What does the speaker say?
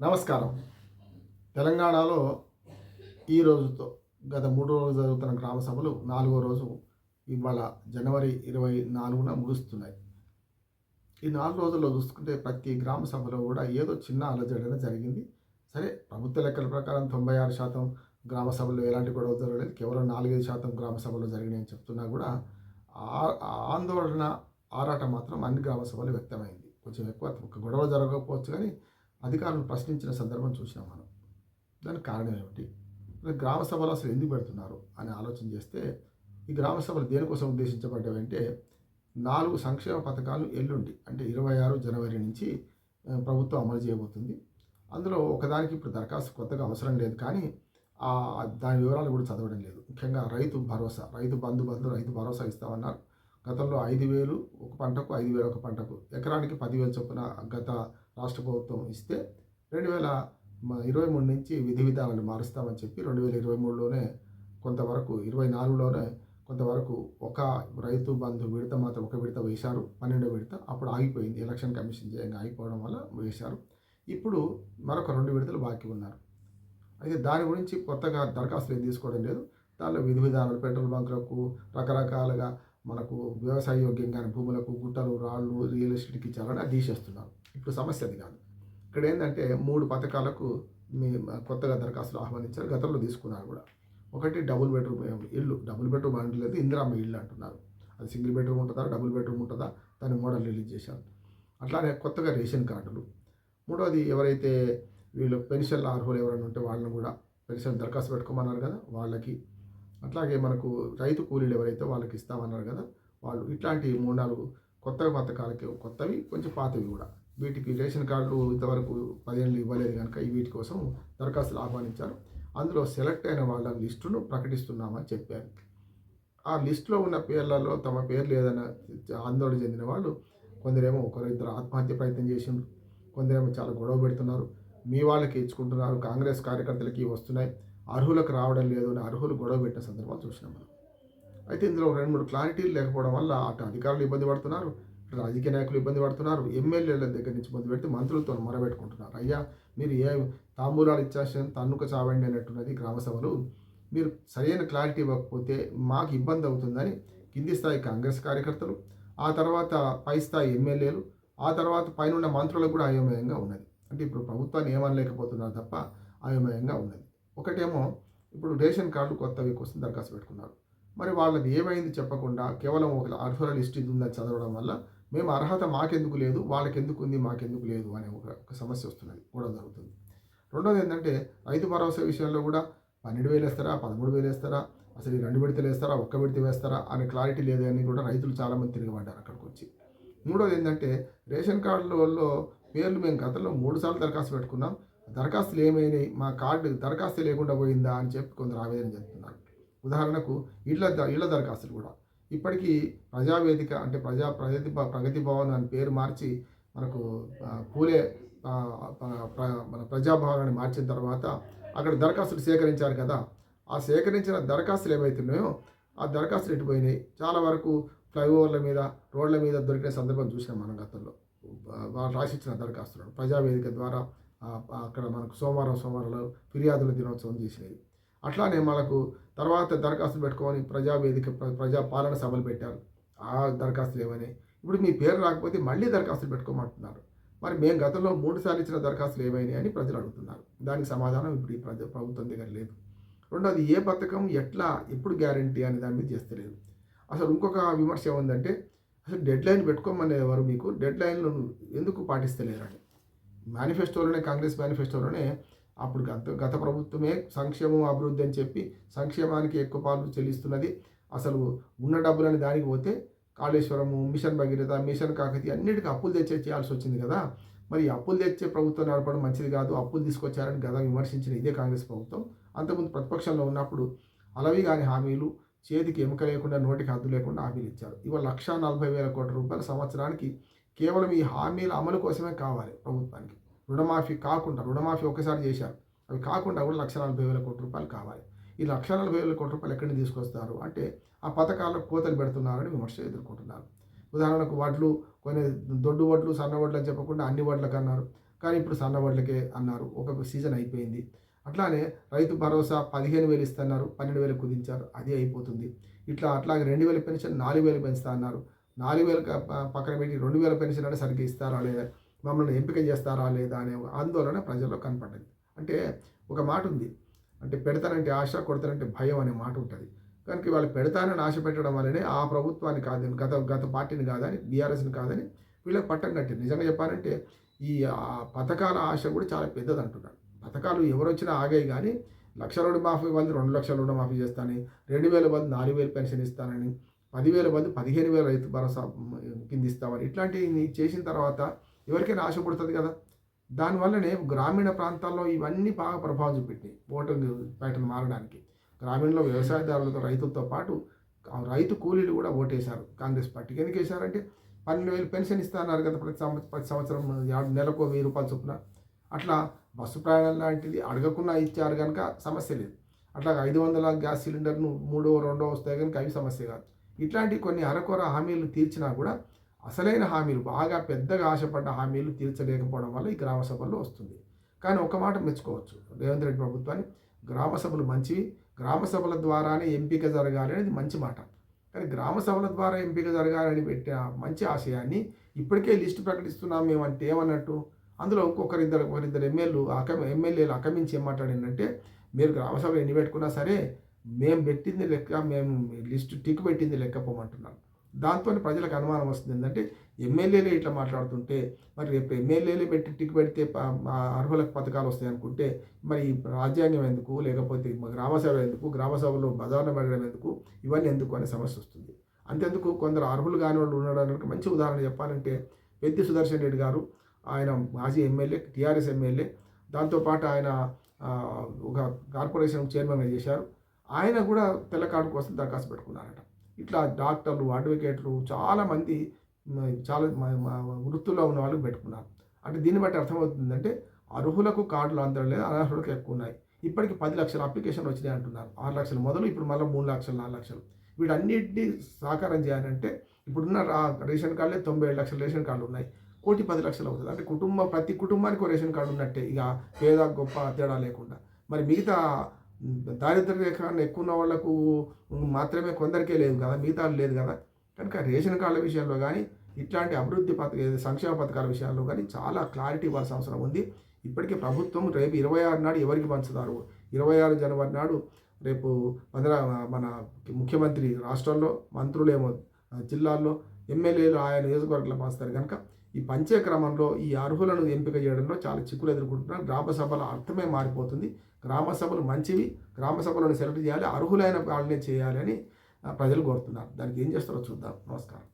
నమస్కారం. తెలంగాణలో ఈ రోజుతో గత మూడు రోజులు జరుగుతున్న గ్రామ సభలు నాలుగో రోజు ఇవాళ జనవరి ఇరవై నాలుగున ముగుస్తున్నాయి. ఈ నాలుగు రోజుల్లో చూసుకుంటే ప్రతి గ్రామ సభలో కూడా ఏదో చిన్న అలజడన జరిగింది. సరే ప్రభుత్వ లెక్కల ప్రకారం తొంభై ఆరు శాతం గ్రామ సభల్లో ఎలాంటి గొడవ జరగలేదు. కేవలం నాలుగైదు శాతం గ్రామ సభలు జరిగినాయని చెప్తున్నా కూడా ఆందోళన ఆరాటం మాత్రం అన్ని గ్రామ సభలు వ్యక్తమైంది. కొంచెం ఎక్కువ గొడవలు గొడవ జరగకపోవచ్చు కానీ అధికారులను ప్రశ్నించిన సందర్భం చూసినాం మనం. దానికి కారణం ఏమిటి? గ్రామ సభలు అసలు ఎందుకు పెడుతున్నారు అని ఆలోచన చేస్తే ఈ గ్రామ సభలు దేనికోసం ఉద్దేశించబడ్డాయంటే నాలుగు సంక్షేమ పథకాలు ఎల్లుండి అంటే ఇరవై ఆరు జనవరి నుంచి ప్రభుత్వం అమలు చేయబోతుంది. అందులో ఒకదానికి ఇప్పుడు దరఖాస్తు కొత్తగా అవసరం లేదు కానీ దాని వివరాలు కూడా చదవడం లేదు. ముఖ్యంగా రైతు భరోసా రైతు బంధు బంధు రైతు భరోసా ఇస్తామన్నారు. గతంలో ఐదు వేలు ఒక పంటకు ఐదు వేలు ఒక పంటకు ఎకరానికి పదివేలు చొప్పున గత రాష్ట్ర ప్రభుత్వం ఇస్తే రెండు వేల ఇరవై మూడు నుంచి విధి విధానాలు మారుస్తామని చెప్పి రెండు వేల ఇరవై మూడులోనే కొంతవరకు ఇరవై నాలుగులోనే కొంతవరకు ఒక రైతు బంధు విడత మాత్రం ఒక విడత వేశారు పన్నెండో విడత. అప్పుడు ఆగిపోయింది. ఎలక్షన్ కమిషన్ చేయంగా ఆగిపోవడం వల్ల వేశారు. ఇప్పుడు మరొక రెండు విడతలు బాకీ ఉన్నారు. అయితే దాని గురించి కొత్తగా దరఖాస్తులు ఏం తీసుకోవడం లేదు. దానిలో విధి విధానాలు పెట్రోల్ బంకులకు రకరకాలుగా మనకు వ్యవసాయ యోగ్యంగా భూములకు గుట్టలు రాళ్ళు రియల్ ఎస్టేట్కి ఇచ్చారని అది తీసేస్తున్నారు. ఇప్పుడు సమస్య అది కాదు. ఇక్కడ ఏంటంటే మూడు పథకాలకు మీ కొత్తగా దరఖాస్తులు ఆహ్వానించారు గతంలో తీసుకున్నారు కూడా. ఒకటి డబుల్ బెడ్రూమ్ ఇల్లు డబుల్ బెడ్రూమ్ అనట్లేదు ఇందిరామ్మ ఇల్లు అంటున్నారు. అది సింగిల్ బెడ్రూమ్ ఉంటుందా డబుల్ బెడ్రూమ్ ఉంటుందా దాని మోడల్ రిలీజ్ చేశారు. అట్లానే కొత్తగా రేషన్ కార్డులు. మూడోది ఎవరైతే వీళ్ళు పెన్షన్ల అర్హులు ఎవరైనా ఉంటే వాళ్ళని కూడా పెన్షన్ దరఖాస్తు పెట్టుకోమన్నారు కదా వాళ్ళకి. అట్లాగే మనకు రైతు కూలీలు ఎవరైతే వాళ్ళకి ఇస్తామన్నారు కదా వాళ్ళు. ఇట్లాంటి మూడు నాలుగు కొత్త పథకాలకి కొత్తవి కొంచెం పాతవి కూడా. వీటికి రేషన్ కార్డులు ఇంతవరకు పదిహేనులు ఇవ్వలేదు కనుక ఈ వీటి కోసం దరఖాస్తులు ఆహ్వానించారు. అందులో సెలెక్ట్ అయిన వాళ్ళ లిస్టును ప్రకటిస్తున్నామని చెప్పారు. ఆ లిస్టులో ఉన్న పేర్లలో తమ పేర్లు ఏదైనా ఆందోళన చెందిన వాళ్ళు కొందరేమో ఒకరిద్దరు ఆత్మహత్య ప్రయత్నం చేసిండ్రు కొందరేమో చాలా గొడవ పెడుతున్నారు. మీ వాళ్ళకి ఇచ్చుకుంటున్నారు కాంగ్రెస్ కార్యకర్తలకి వస్తున్నాయి అర్హులకు రావడం లేదు అని అర్హులు గొడవ పెట్టిన సందర్భాలు చూసినాం మనం. అయితే ఇందులో రెండు మూడు క్లారిటీలు లేకపోవడం వల్ల అటు అధికారులు ఇబ్బంది పడుతున్నారు రాజకీయ నాయకులు ఇబ్బంది పడుతున్నారు. ఎమ్మెల్యేల దగ్గర నుంచి ఇబ్బంది పెడితే మంత్రులతో మొరబెట్టుకుంటున్నారు. అయ్యా మీరు ఏ తాంబూలాలు ఇచ్చేసిన తన్నుక చావండి అన్నట్టున్నది గ్రామసభలు మీరు సరైన క్లారిటీ ఇవ్వకపోతే మాకు ఇబ్బంది అవుతుందని కింది స్థాయి కాంగ్రెస్ కార్యకర్తలు ఆ తర్వాత పై స్థాయి ఎమ్మెల్యేలు ఆ తర్వాత పైన మంత్రులకు కూడా అయోమయంగా ఉన్నది. అంటే ఇప్పుడు ప్రభుత్వాన్ని ఏమనలేకపోతున్నారు తప్ప అయోమయంగా ఉన్నది. ఒకటేమో ఇప్పుడు రేషన్ కార్డు కొత్తవి కోసం దరఖాస్తు పెట్టుకున్నారు. మరి వాళ్ళది ఏమైంది చెప్పకుండా కేవలం ఒక అర్హుల లిస్ట్ ఇది ఉందని చదవడం వల్ల మేము అర్హత మాకెందుకు లేదు వాళ్ళకెందుకు ఉంది మాకెందుకు లేదు అనే ఒక సమస్య వస్తున్నది కూడా జరుగుతుంది. రెండోది ఏంటంటే రైతు భరోసా విషయంలో కూడా పన్నెండు వేలు వేస్తారా పదమూడు వేలు వేస్తారా అసలు ఈ రెండు విడతలు వేస్తారా ఒక్క విడత వేస్తారా అనే క్లారిటీ లేదు అని కూడా రైతులు చాలామంది తిరగబడ్డారు అక్కడికి వచ్చి. మూడోది ఏంటంటే రేషన్ కార్డులలో పేర్లు మేము గతంలో మూడు సార్లు దరఖాస్తు పెట్టుకున్నాం దరఖాస్తులు ఏమైనాయి మా కార్డు దరఖాస్తు లేకుండా పోయిందా అని చెప్పి కొందరు ఆవేదన చెప్తున్నారు ఉదాహరణకు ఇళ్ళ ద- ఇళ్ళ దరఖాస్తులు కూడా. ఇప్పటికీ ప్రజావేదిక అంటే ప్రజా ప్రగతి ప్రగతి భవన్ అని పేరు మార్చి మనకు పూలే ప్ర- మన ప్రజాభవనాన్ని మార్చిన తర్వాత అక్కడ దరఖాస్తులు సేకరించారు కదా. ఆ సేకరించిన దరఖాస్తులు ఏవైతున్నాయో ఆ దరఖాస్తులు ఇటుపోయినాయి చాలా వరకు ఫ్లైఓవర్ల మీద రోడ్ల మీద దొరికిన సందర్భం చూసినాం మనం గతంలో. వాళ్ళు రాసిచ్చిన దరఖాస్తులను ప్రజావేదిక ద్వారా అక్కడ మనకు సోమవారం సోమవారంలో ఫిర్యాదుల దినోత్సవం చేసినవి. అట్లానే మనకు తర్వాత దరఖాస్తులు పెట్టుకొని ప్రజావేదిక ప్ర- ప్రజా పాలన సభలు పెట్టారు. ఆ దరఖాస్తులు ఏమైనాయి ఇప్పుడు మీ పేరు రాకపోతే మళ్ళీ దరఖాస్తులు పెట్టుకోమంటున్నారు. మరి మేము గతంలో మూడు సార్లు ఇచ్చిన దరఖాస్తులు ఏమైనాయి అని ప్రజలు అడుగుతున్నారు. దానికి సమాధానం ఇప్పుడు ఈ ప్రజ ప్రభుత్వం దగ్గర లేదు. రెండోది ఏ పథకం ఎట్లా ఎప్పుడు గ్యారంటీ అని దాని మీద చేస్తలేదు. అసలు ఇంకొక విమర్శ ఏముందంటే అసలు డెడ్ లైన్ పెట్టుకోమనేవారు మీకు డెడ్ లైన్లను ఎందుకు పాటిస్తలేరని? మేనిఫెస్టోలోనే కాంగ్రెస్ మేనిఫెస్టోలోనే అప్పుడు గత గత ప్రభుత్వమే సంక్షేమం అభివృద్ధి అని చెప్పి సంక్షేమానికి ఎక్కువ పాలు చెల్లిస్తున్నది. అసలు ఉన్న డబ్బులని దానికి పోతే కాళేశ్వరము మిషన్ భగీరథ మిషన్ కాకతీయ అన్నిటికీ అప్పులు తెచ్చే చేయాల్సి వచ్చింది కదా. మరి అప్పులు తెచ్చే ప్రభుత్వం నడపడం మంచిది కాదు అప్పులు తీసుకొచ్చారని గత విమర్శించిన ఇదే కాంగ్రెస్ ప్రభుత్వం. అంతకుముందు ప్రతిపక్షంలో ఉన్నప్పుడు అలవి కాని హామీలు చేతికి ఎముక లేకుండా నోటికి హద్దు లేకుండా హామీలు ఇచ్చారు. ఇవాళ లక్ష నలభై వేల కోట్ల రూపాయల సంవత్సరానికి కేవలం ఈ హామీల అమలు కోసమే కావాలి ప్రభుత్వానికి. రుణమాఫీ కాకుండా రుణమాఫీ ఒకసారి చేశారు. అవి కాకుండా కూడా లక్ష నలభై వేల కోట్ల రూపాయలు కావాలి. ఈ లక్ష నలభై వేల కోట్ల రూపాయలు ఎక్కడి నుంచి తీసుకొస్తారు? అంటే ఆ పథకాల్లో కోతలు పెడుతున్నారని విమర్శ ఎదుర్కొంటున్నారు. ఉదాహరణకు వడ్లు కొన్ని దొడ్డు వడ్లు సన్న వడ్లు అని చెప్పకుండా అన్ని వడ్లకు అన్నారు. కానీ ఇప్పుడు సన్న వడ్లకే అన్నారు. ఒక సీజన్ అయిపోయింది. అట్లానే రైతు భరోసా పదిహేను వేలు ఇస్తున్నారు. పన్నెండు వేలు కుదించారు. అది అయిపోతుంది. ఇట్లా అట్లాగే రెండు వేల పెన్షన్ నాలుగు వేలు పెంచుతా అన్నారు. నాలుగు వేలు పక్కన పెట్టి రెండు వేల పెన్షన్ అంటే సరిగ్గా ఇస్తారా లేదా? మమ్మల్ని ఎంపిక చేస్తారా లేదా అనే ఆందోళన ప్రజల్లో కనపడ్డది అంటే ఒక మాట ఉంది. అంటే పెడతానంటే ఆశ కొడతానంటే భయం అనే మాట ఉంటుంది. కనుక వాళ్ళు పెడతానని ఆశ పెట్టడం వల్లనే ఆ ప్రభుత్వాన్ని కాదని గత గత పార్టీని కాదని బీఆర్ఎస్ని కాదని వీళ్ళకి పట్టం కట్టింది. నిజంగా చెప్పాలంటే ఈ పథకాల ఆశ కూడా చాలా పెద్దది అంటున్నాడు పథకాలు ఎవరు వచ్చినా ఆగాయి కానీ లక్ష రుణ మాఫీ వాళ్ళు రెండు లక్షల రుణ మాఫీ చేస్తానని రెండు వేల మంది నాలుగు వేలు పెన్షన్ ఇస్తానని పదివేల మంది పదిహేను వేల రైతు భరోసా కింద ఇస్తామని ఇట్లాంటివి చేసిన తర్వాత ఎవరికైనా ఆశ పుడుతుంది కదా? దానివల్లనే గ్రామీణ ప్రాంతాల్లో ఇవన్నీ బాగా ప్రభావం చూపెట్టినాయి. ఓటర్ ప్యాటర్న్ మారడానికి. గ్రామీణంలో వ్యవసాయదారులతో రైతులతో పాటు రైతు కూలీలు కూడా ఓటేశారు. కాంగ్రెస్ పార్టీకి ఎందుకు వేశారంటే పన్నెండు వేలు పెన్షన్ ఇస్తున్నారు కదా ప్రతి సంవత్సరం ప్రతి సంవత్సరం నెలకు వెయ్యి రూపాయలు చొప్పున. అట్లా బస్సు ప్రయాణం లాంటిది అడగకుండా ఇచ్చారు కనుక సమస్య లేదు. అట్లా ఐదు వందల గ్యాస్ సిలిండర్ను మూడో రెండో వస్తాయి కనుక అవి సమస్య కాదు. ఇట్లాంటి కొన్ని అరకొర హామీలు తీర్చినా కూడా అసలైన హామీలు బాగా పెద్దగా ఆశపడ్డ హామీలు తీర్చలేకపోవడం వల్ల ఈ గ్రామ సభల్లో వస్తుంది. కానీ ఒక మాట మెచ్చుకోవచ్చు. రేవంత్ రెడ్డి ప్రభుత్వాన్ని గ్రామ సభలు మంచివి గ్రామ సభల ద్వారానే ఎంపిక జరగాలి అనేది మంచి మాట. కానీ గ్రామ సభల ద్వారా ఎంపిక జరగాలని పెట్టిన మంచి ఆశయాన్ని ఇప్పటికే లిస్టు ప్రకటిస్తున్నాం మేము అంటే ఏమన్నట్టు? అందులో ఒక్కొక్కరిద్దరు ఒకరిద్దరు ఎమ్మెల్యేలు అకమి ఎమ్మెల్యేలు అకమించి ఏం మాట్లాడిందంటే మీరు గ్రామ సభలు ఎన్ని పెట్టుకున్నా సరే మేము పెట్టింది లెక్క మేము లిస్టు టిక్ పెట్టింది లెక్క పోమంటున్నాను దాంతో ప్రజలకు అనుమానం వస్తుంది. ఏంటంటే ఎమ్మెల్యేలే ఇట్లా మాట్లాడుతుంటే మరి రేపు ఎమ్మెల్యేలే పెట్టి టిక్ పెడితే అర్హులకు పథకాలు వస్తాయి అనుకుంటే మరి ఈ రాజ్యాంగం ఎందుకు? లేకపోతే మా గ్రామ సభ ఎందుకు? గ్రామ సభలో బజార్న పెట్టడం ఎందుకు? ఇవన్నీ ఎందుకు అనే సమస్య వస్తుంది. అంతెందుకు? కొందరు అర్హులు కాని వాళ్ళు ఉండడానికి మంచి ఉదాహరణ చెప్పాలంటే పెద్ది సుదర్శన్ రెడ్డి గారు ఆయన మాజీ ఎమ్మెల్యే టీఆర్ఎస్ ఎమ్మెల్యే దాంతోపాటు ఆయన ఒక కార్పొరేషన్ చైర్మన్గా చేశారు. ఆయన కూడా తెల్ల కార్డు కోసం దరఖాస్తు పెట్టుకున్నారట. ఇట్లా డాక్టర్లు అడ్వకేట్లు చాలామంది చాలా వృత్తుల్లో ఉన్న వాళ్ళు పెట్టుకున్నారు. అంటే దీన్ని బట్టి అర్థమవుతుందంటే అర్హులకు కార్డులు అందలేదు అనర్హులకు ఎక్కువ ఉన్నాయి. ఇప్పటికి పది లక్షల అప్లికేషన్లు వచ్చినాయి అంటున్నారు. ఆరు లక్షలు మొదలు ఇప్పుడు మళ్ళీ మూడు లక్షలు నాలుగు లక్షలు. వీటన్నిటిని సాకారం చేయాలంటే ఇప్పుడున్న రేషన్ కార్డులే తొంభై ఏడు లక్షల రేషన్ కార్డులు ఉన్నాయి. కోటి పది లక్షలు అవుతుంది. అంటే కుటుంబ ప్రతి కుటుంబానికి రేషన్ కార్డు ఉన్నట్టే. ఇక పేద గొప్ప తేడా లేకుండా. మరి మిగతా దారిద్ర రేఖ ఎక్కువ ఉన్న వాళ్ళకు మాత్రమే కొందరికే లేదు కదా మిగతా లేదు కదా. కనుక రేషన్ కార్డుల విషయంలో కానీ ఇట్లాంటి అభివృద్ధి పథక సంక్షేమ పథకాల విషయాల్లో కానీ చాలా క్లారిటీ ఇవ్వాల్సిన అవసరం ఉంది. ఇప్పటికే ప్రభుత్వం రేపు ఇరవై ఆరు నాడు ఎవరికి పంచుతారు? ఇరవై ఆరు జనవరి నాడు రేపు పంద్ర మన ముఖ్యమంత్రి రాష్ట్రంలో మంత్రులేమో జిల్లాల్లో ఎమ్మెల్యేలు ఆయా నియోజకవర్గంలో పంచుతారు. కనుక ఈ పంచే క్రమంలో ఈ అర్హులను ఎంపిక చేయడంలో చాలా చిక్కులు ఎదుర్కొంటున్నారు. గ్రామ సభల అర్థమే మారిపోతుంది. గ్రామ సభలు మంచివి గ్రామ సభలను సెలెక్ట్ చేయాలి అర్హులైన వాళ్ళనే చేయాలని ప్రజలు కోరుతున్నారు. దానికి ఏం చేస్తారో చూద్దాం. నమస్కారం.